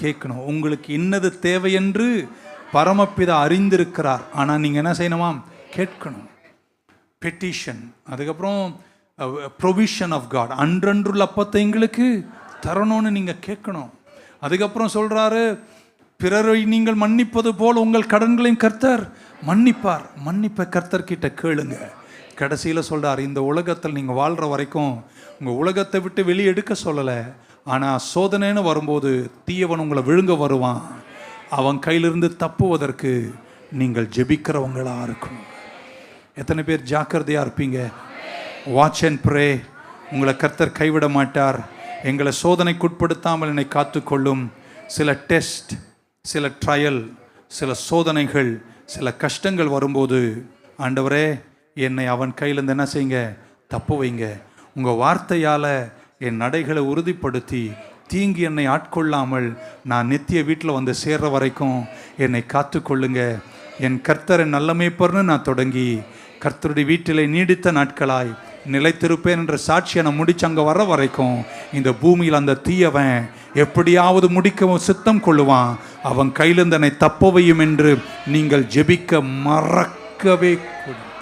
கேட்கணும். உங்களுக்கு இன்னது தேவை என்று பரமபிதா அறிந்திருக்கிறார். ஆனால் நீங்கள் என்ன செய்யணுமாம் கேட்கணும். பெட்டிஷன் அதுக்கப்புறம் ப்ரொவிஷன் ஆஃப் காட் அன்றன்றுள்ள அப்பத்தை எங்களுக்கு தரணும்னு நீங்கள் கேட்கணும். அதுக்கப்புறம் சொல்கிறாரு பிறரை நீங்கள் மன்னிப்பது போல் உங்கள் கடன்களையும் கர்த்தர் மன்னிப்பார். மன்னிப்பை கர்த்தர்கிட்ட கேளுங்க. கடைசியில் சொல்கிறார் இந்த உலகத்தில் நீங்கள் வாழ்கிற வரைக்கும் உங்கள் உலகத்தை விட்டு வெளியே எடுக்க சொல்லலை. ஆனால் சோதனைன்னு வரும்போது தீயவன் உங்களை விழுங்க வருவான். அவன் கையிலிருந்து தப்புவதற்கு நீங்கள் ஜெபிக்கிறவங்களா இருக்கணும். எத்தனை பேர் ஜாக்கிரதையாக இருப்பீங்க? வாட்ச் அண்ட் ப்ரே உங்களை கர்த்தர் கைவிட மாட்டார். எங்களை சோதனைக்குட்படுத்தாமல் என்னை காத்துக்கொள்ளும். சில டெஸ்ட் சில ட்ரையல் சில சோதனைகள் சில கஷ்டங்கள் வரும்போது ஆண்டவரே என்னை அவன் கையிலேருந்து என்ன செய்யுங்க? தப்பு வைங்க உங்கள் வார்த்தையால் என் நடைகளை உறுதிப்படுத்தி தீங்கி என்னை ஆட்கொள்ளாமல் நான் நித்திய வீட்டில் வந்து சேர்ற வரைக்கும் என்னை காத்துக்கொள்ளுங்க. என் கர்த்தரை நல்ல மேய்ப்பர்னு நான் தொடங்கி கர்த்தருடைய வீட்டிலே நீடித்த நாட்களாய் நிலைத்திருப்பேன் என்ற சாட்சியை நான் முடிச்சு அங்கே வர வரைக்கும் இந்த பூமியில் அந்த தீயவன் எப்படியாவது முடிக்கவும் சித்தம் கொள்ளுவான். அவன் கையிலிருந்து என்னை தப்பவையும் என்று நீங்கள் ஜெபிக்க மறக்கவே கூடும்